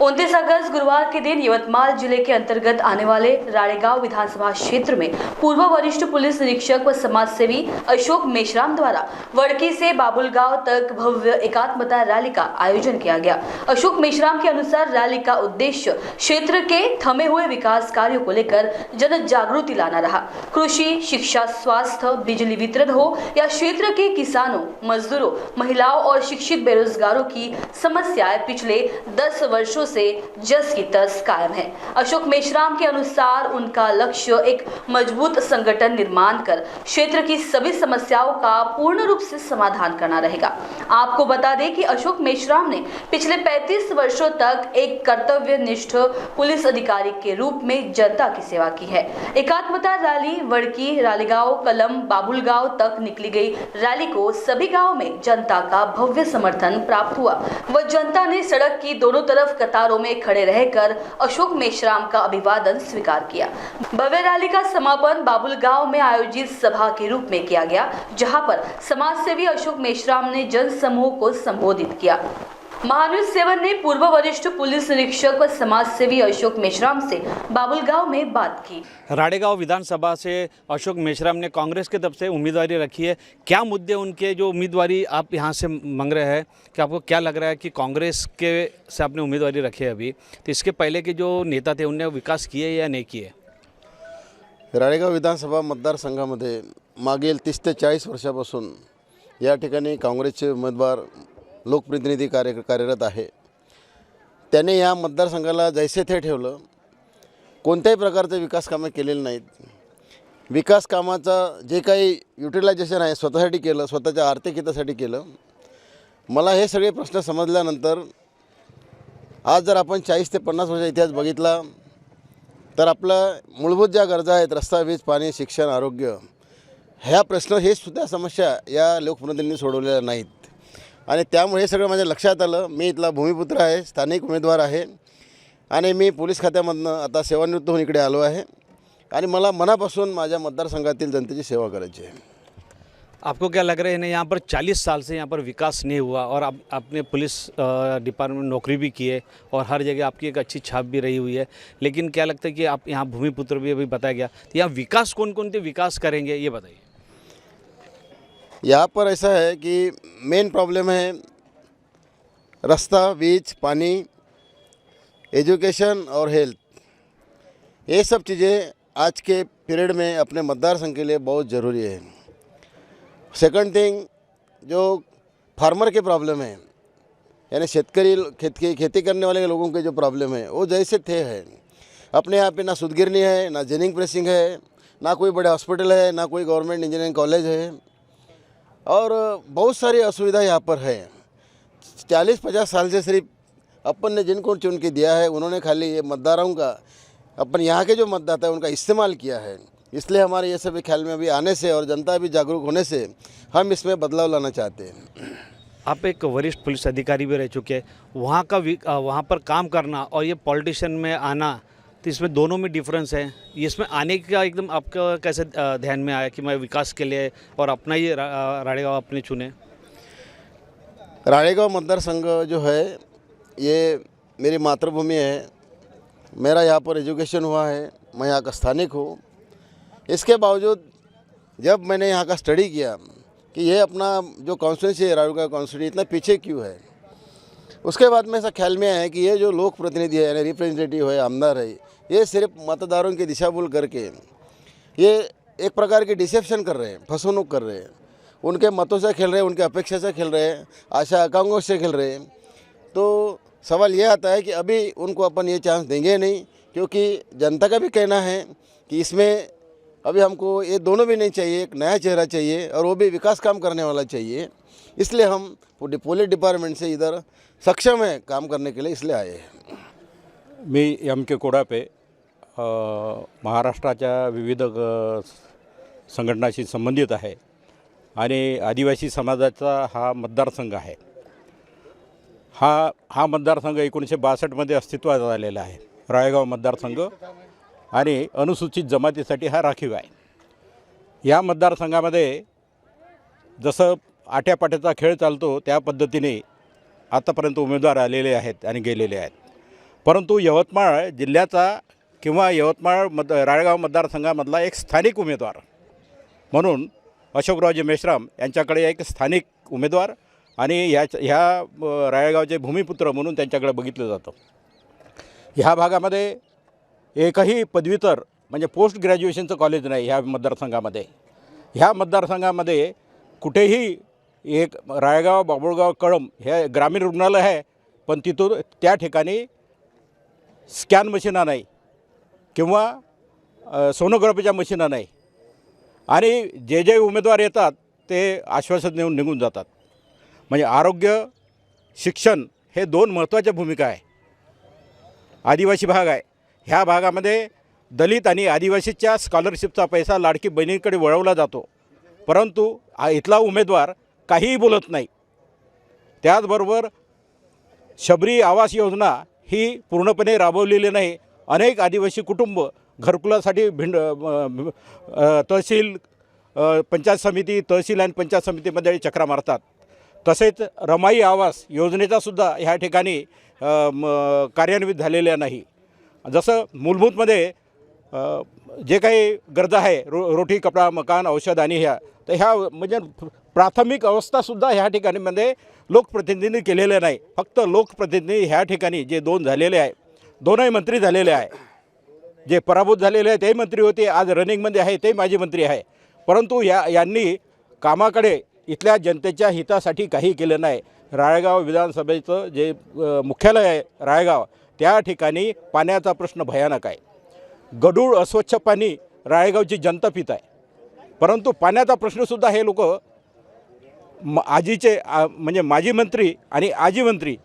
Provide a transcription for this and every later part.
उनतीस अगस्त गुरुवार के दिन यवतमाल ज़िले के अंतर्गत आने वाले राड़ेगांव विधानसभा क्षेत्र में पूर्व वरिष्ठ पुलिस निरीक्षक व समाज सेवी अशोक मेश्राम द्वारा वड़की से बाबुलगांव तक भव्य एकात्मता रैली का आयोजन किया गया। अशोक मेश्राम के अनुसार रैली का उद्देश्य क्षेत्र के थमे हुए विकास कार्यो को लेकर जन जागृति लाना रहा। कृषि, शिक्षा, स्वास्थ्य, बिजली वितरण हो या क्षेत्र के किसानों, मजदूरों, महिलाओं और शिक्षित बेरोजगारों की समस्याएँ पिछले दस वर्षों से जस की तस कायम है। अशोक मेश्राम के अनुसार उनका लक्ष्य एक मज़बूत संगठन निर्माण कर क्षेत्र की सभी समस्याओं का पूर्ण रूप से समाधान करना रहेगा। आपको बता दें कि अशोक मेश्राम ने पिछले 35 वर्षों तक एक कर्तव्य निष्ठ पुलिस अधिकारी के रूप में जनता की सेवा की है। एकात्मता रैली वड़की, रालीगांव, कलम, बाबुलगांव तक निकली गई रैली को सभी गाँव में जनता का भव्य समर्थन प्राप्त हुआ। व जनता ने सड़क की दोनों तरफ़ कतारों में खड़े रहकर अशोक मेश्राम का अभिवादन स्वीकार किया। भव्य रैली का समापन बाबुल गाँव में आयोजित सभा के रूप में किया गया, जहाँ पर समाज सेवी अशोक मेश्राम ने जन समूह को संबोधित किया। महानुज सेवन ने पूर्व वरिष्ठ पुलिस निरीक्षक व समाज सेवी अशोक मेश्राम से बाबुल गाँव में बात की। राड़ेगांव विधानसभा से अशोक मेश्राम ने कांग्रेस की तरफ़ से उम्मीदवारी रखी है। क्या मुद्दे उनके जो उम्मीदवारी आप यहाँ से मांग रहे हैं? कि आपको क्या लग रहा है कि कांग्रेस के से आपने उम्मीदवारी रखी है अभी? तो इसके पहले के जो नेता थे उनने विकास किए या नहीं किए? राळेगाव विधानसभा मतदार मतदारसंघामध्ये मागील तीस ते चाळीस वर्षापासून या ठिकाणी काँग्रेसचे उमेदवार लोकप्रतिनिधी कार्य कार्यरत आहे. त्याने या मतदारसंघाला जैसे थे ठेवलं. कोणत्याही प्रकारचे विकास कामं केलेली नाहीत. विकास कामाचं जे काही युटिलायझेशन आहे स्वतःसाठी केलं स्वतःच्या आर्थिक हितासाठी केलं. मला हे सगळे प्रश्न समजल्यानंतर आज जर आपण चाळीस ते पन्नास वर्ष इतिहास बघितला तर आपलं मूलभूत ज्या गरजा आहेत रस्ता वीज पाणी शिक्षण आरोग्य ह्या प्रश्न हे सुद्धा समस्या या लोकप्रतिनिधींनी सोडवलेल्या नाहीत. आणि त्यामुळे हे सगळं माझ्या लक्षात आलं. मी इथला भूमिपुत्र आहे स्थानिक उमेदवार आहे. आणि मी पोलीस खात्यामधनं आता सेवानिवृत्त होऊन इकडे आलो आहे. आणि मला मनापासून माझ्या मतदारसंघातील जनतेची सेवा करायची आहे. आपको क्या लग रहा है ना यहाँ पर 40 साल से यहाँ पर विकास नहीं हुआ और आप आपने पुलिस डिपार्टमेंट में नौकरी भी की है और हर जगह आपकी एक अच्छी छाप भी रही हुई है। लेकिन क्या लगता है कि आप यहाँ भूमिपुत्र भी अभी बताया गया। तो यहाँ विकास कौन कौन से विकास करेंगे ये बताइए। यहाँ पर ऐसा है कि मेन प्रॉब्लम है रास्ता वीज पानी एजुकेशन और हेल्थ ये सब चीज़ें आज के पीरियड में अपने मतदार संघ के लिए बहुत ज़रूरी है। सेकंड थिंग जो फार्मर के प्रॉब्लम है, यानी शेतकारी खेत की, खेती करने वाले लोगों के जो प्रॉब्लम है, वो जैसे थे है। अपने यहाँ पे ना सुदगिरनी है, ना जेनिंग प्रेसिंग है, ना कोई बड़े हॉस्पिटल है, ना कोई गवर्नमेंट इंजीनियरिंग कॉलेज है। और बहुत सारी असुविधा यहाँ पर है। चालीस पचास साल से सिर्फ़ अपन ने जिनको चुन के दिया है, उन्होंने खाली ये मतदारों का, अपन यहाँ के जो मतदाता है, उनका इस्तेमाल किया है। इसलिए हमारे ये सभी ख्याल में अभी आने से और जनता भी जागरूक होने से हम इसमें बदलाव लाना चाहते हैं। आप एक वरिष्ठ पुलिस अधिकारी भी रह चुके हैं। वहाँ का वहाँ पर काम करना और ये पॉलिटिशियन में आना तो इसमें दोनों में डिफरेंस है। इसमें आने का एकदम आपका कैसे ध्यान में आया कि मैं विकास के लिए और अपना ही रा, राड़ेगांव अपने चुने? राळेगांव मतदारसंघ जो है ये मेरी मातृभूमि है। मेरा यहाँ पर एजुकेशन हुआ है मैं यहाँ का स्थानिक हूँ। इसके बावजूद जब मैंने यहाँ का स्टडी किया कि ये अपना जो कॉन्स्टिट्यूंसी है राळेगांव कॉन्स्टिट्यूंसी इतना पीछे क्यों है? उसके बाद में ऐसा ख्याल में आया कि ये जो लोक प्रतिनिधि है यानी रिप्रेजेंटेटिव है आमदार है ये सिर्फ़ मतदारों की दिशा भूल करके ये एक प्रकार की डिसेप्शन कर रहे हैं फंसवणूक कर रहे हैं। उनके मतों से खेल रहे हैं उनके अपेक्षा से खेल रहे हैं आशा आकांक्षों से खेल रहे हैं। तो सवाल ये आता है कि अभी उनको अपन ये चांस देंगे नहीं क्योंकि जनता का भी कहना है कि इसमें अभी हमको ये दोनों भी नहीं चाहिए एक नया चेहरा चाहिए और वो भी विकास काम करने वाला चाहिए। इसलिए हम पुलिस डिपार्टमेंट से इधर सक्षम है काम करने के लिए इसलिए आए हैं। मी एम के कोडापे अ, महाराष्ट्राच्या विविध ग- संघटनाशी संबंधित आहे आणि आदिवासी समाजाचा हा मतदारसंघ आहे. हा हा मतदारसंघ एकोणीसशे बासष्टमध्ये अस्तित्वात आलेला आहे. राळेगाव मतदारसंघ आणि अनुसूचित जमातीसाठी हा राखीव आहे. या मतदारसंघामध्ये जसं आट्यापाट्याचा खेळ चालतो त्या पद्धतीने आतापर्यंत उमेदवार आलेले आहेत आणि गेलेले आहेत. परंतु यवतमाळ जिल्ह्याचा किंवा यवतमाळ मत राळेगाव मतदारसंघामधला एक स्थानिक उमेदवार. म्हणून अशोकरावजी मेश्राम यांच्याकडे एक स्थानिक उमेदवार आणि ह्या ह्या रायगावचे राळेगावचे भूमिपुत्र म्हणून त्यांच्याकडे बघितलं जातं. ह्या भागामध्ये एकही पदव्युत्तर म्हणजे पोस्ट ग्रॅज्युएशनचं कॉलेज नाही ह्या मतदारसंघामध्ये. ह्या मतदारसंघामध्ये कुठेही एक रायगाव बाबुळगाव कळम हे ग्रामीण रुग्णालय आहे पण तिथून त्या ठिकाणी स्कॅन मशीना नाही. किंवा सोनोग्राफीच्या मशीनं नाही. आणि जे जे उमेदवार येतात ते आश्वासन देऊन निघून जातात. म्हणजे आरोग्य शिक्षण हे दोन महत्त्वाच्या भूमिका आहे. आदिवासी भाग आहे. ह्या भागामध्ये दलित आणि आदिवासीच्या स्कॉलरशिपचा पैसा लाडकी बहिणीकडे वळवला जातो. परंतु इथला उमेदवार काहीही बोलत नाही. त्याचबरोबर शबरी आवास योजना ही पूर्णपणे राबवलेली नाही. अनेक आदिवासी कुटुंब घरकुलासाठी भिंड तहसील पंचायत समिती तहसील आणि पंचायत समितीमध्ये चक्रा मारतात. तसेच रमाई आवास योजनेचासुद्धा ह्या ठिकाणी कार्यान्वित झालेल्या नाही. जसं मूलभूतमध्ये जे काही गरजा आहे रो रोटी कपडा मकान औषध आणि ह्या तर ह्या म्हणजे प्राथमिक अवस्थासुद्धा ह्या ठिकाणीमध्ये लोकप्रतिनिधींनी केलेल्या नाही. फक्त लोकप्रतिनिधी ह्या ठिकाणी जे दोन झालेले आहे दोनही मंत्री झालेले आहे. जे पराभूत झालेले आहे तेही मंत्री होते. आज रनिंगमध्ये आहे ते माजी मंत्री आहे. परंतु या यांनी कामाकडे इथल्या जनतेच्या हितासाठी काही केलं नाही. राळेगाव विधानसभेचं जे मुख्यालय आहे राळेगाव त्या ठिकाणी पाण्याचा प्रश्न भयानक आहे. गडूळ अस्वच्छ पाणी राळेगावची जनता पित आहे. परंतु पाण्याचा प्रश्नसुद्धा हे लोक म आजीचे म्हणजे माजी मंत्री आणि आजी मंत्री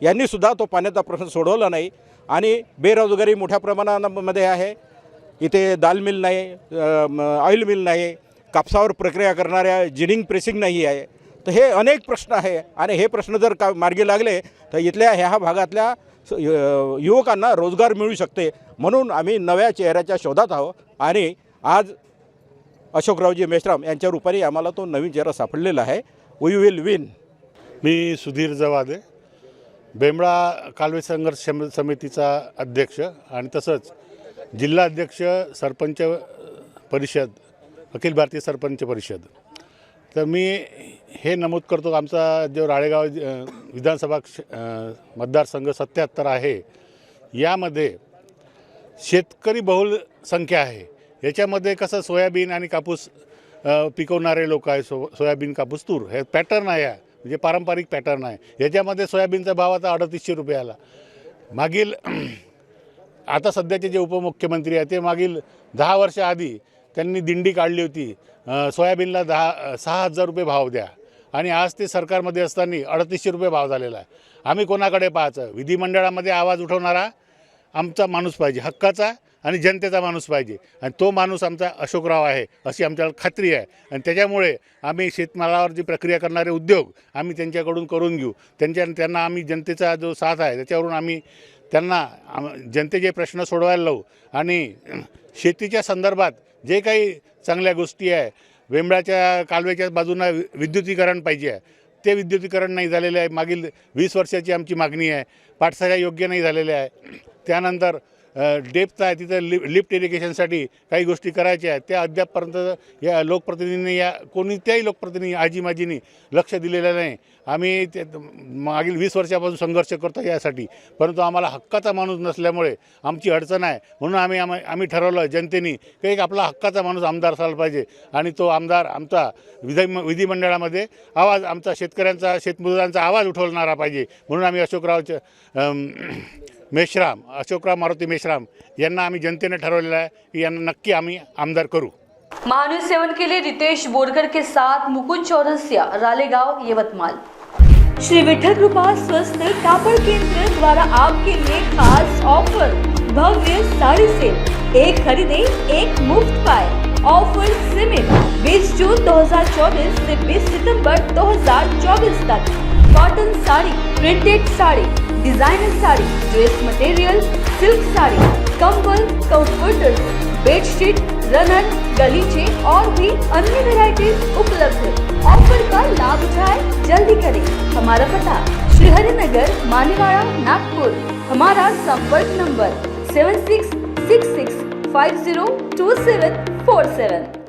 यांनीसुद्धा तो पाण्याचा प्रश्न सोडवला नाही. आणि बेरोजगारी मोठ्या प्रमाणामध्ये आहे. इथे दाल मिल नाही ऑइल मिल नाही कापसावर प्रक्रिया करणाऱ्या जिनिंग प्रेसिंग नाही आहे. तर हे अनेक प्रश्न आहे आणि हे प्रश्न जर का मार्गी लागले तर इथल्या ह्या भागातल्या स- य- युवकांना रोजगार मिळू शकते. म्हणून आम्ही नव्या चेहऱ्याच्या शोधात आहोत आणि आज अशोकरावजी मेश्राम यांच्या रूपाने आम्हाला तो नवीन चेहरा सापडलेला आहे. वी विल विन मी सुधीर जवादे. बेंबळा कालवे संघर्ष समितीचा अध्यक्ष आणि तसंच जिल्हा अध्यक्ष सरपंच परिषद अखिल भारतीय सरपंच परिषद. तर मी हे नमूद करतो आमचा जो राळेगाव विधानसभा मतदारसंघ सत्याहत्तर आहे यामध्ये शेतकरी बहुल संख्या आहे. याच्यामध्ये कसं सोयाबीन आणि कापूस पिकवणारे लोक आहे सो सोयाबीन कापूस तूर हे पॅटर्न आहे. जे पारंपरिक पॅटर्न आहे. याच्यामध्ये सोयाबीनचा भाव आता अडतीसशे रुपये आला मागील आता सध्याचे जे उपमुख्यमंत्री आहे ते मागील दहा वर्षाआधी त्यांनी दिंडी काढली होती सोयाबीनला दहा सहा हजार रुपये भाव द्या. आणि आज ते सरकारमध्ये असताना अडतीसशे रुपये भाव झालेला आहे. आम्ही कोणाकडे पाहायचं? विधिमंडळामध्ये आवाज उठवणारा आमचा माणूस पाहिजे. हक्काचा आणि जनतेचा माणूस पाहिजे. आणि तो माणूस आमचा अशोकराव आहे अशी आमच्याला खात्री आहे. आणि त्याच्यामुळे आम्ही शेतमालावर जी प्रक्रिया करणारे उद्योग आम्ही त्यांच्याकडून करून घेऊ. त्यांच्या त्यांना आम्ही जनतेचा जो साथ आहे त्याच्यावरून आम्ही त्यांना जनतेचे प्रश्न सोडवायला लावू. आणि शेतीच्या संदर्भात जे काही चांगल्या गोष्टी आहे वेंबळाच्या कालव्याच्या बाजूनं वि- विद्युतीकरण पाहिजे आहे. ते विद्युतीकरण नाही झालेले आहे. मागील वीस वर्षाची आमची मागणी आहे. पाठसाऱ्या योग्य नाही झालेल्या आहे. त्यानंतर डेप्थ आहे तिथं लि लिफ्ट इरिगेशनसाठी काही गोष्टी करायच्या आहेत. त्या अद्यापपर्यंत या लोकप्रतिनिधींनी या कोणत्याही लोकप्रतिनिधी आजी माजीनी लक्ष दिलेलं नाही. आम्ही ते मागील वीस वर्षापासून संघर्ष करतो यासाठी. परंतु आम्हाला हक्काचा माणूस नसल्यामुळे आमची अडचण आहे. म्हणून आम्ही आम्ही आम्ही ठरवलं जनतेनी की एक आपला हक्काचा माणूस आमदार झाला पाहिजे. आणि तो आमदार आमचा विधी विधिमंडळामध्ये आवाज आमचा शेतकऱ्यांचा शेतमजुरांचा आवाज उठवणारा पाहिजे. म्हणून आम्ही अशोकरावच्या मेश्राम, अशोकराव मारुती मेश्राम यांना आम्ही जनतेने ठरवलेलं आहे की यांना नक्की आम्ही आमदार करू. महान्यूज सेवन के लिए रितेश बोरकर के साथ मुकुंद चौरसिया, रालेगांव यवतमाल श्री विठल कृपा स्वस्थ कापड़ केंद्र द्वारा आपके लिए खास ऑफ़र भव्य साड़ी सेल, एक खरीदे, एक मुफ़्त पाए. ऑफ़र सीमित 20 जून 2024 से 20 सितंबर 2024 तक. Cotton sari printed sari designer sari dress material silk sari, कंबल कंफर्टर्स बेडशीट रनर गलीचे और भी अन्य वेराइटीज उपलब्ध है। ऑफ़र का लाभ उठाए, जल्दी करें। हमारा पता श्रीहरि नगर मानीवाड़ा, नागपुर। हमारा संपर्क number seven six six six five zero two seven four seven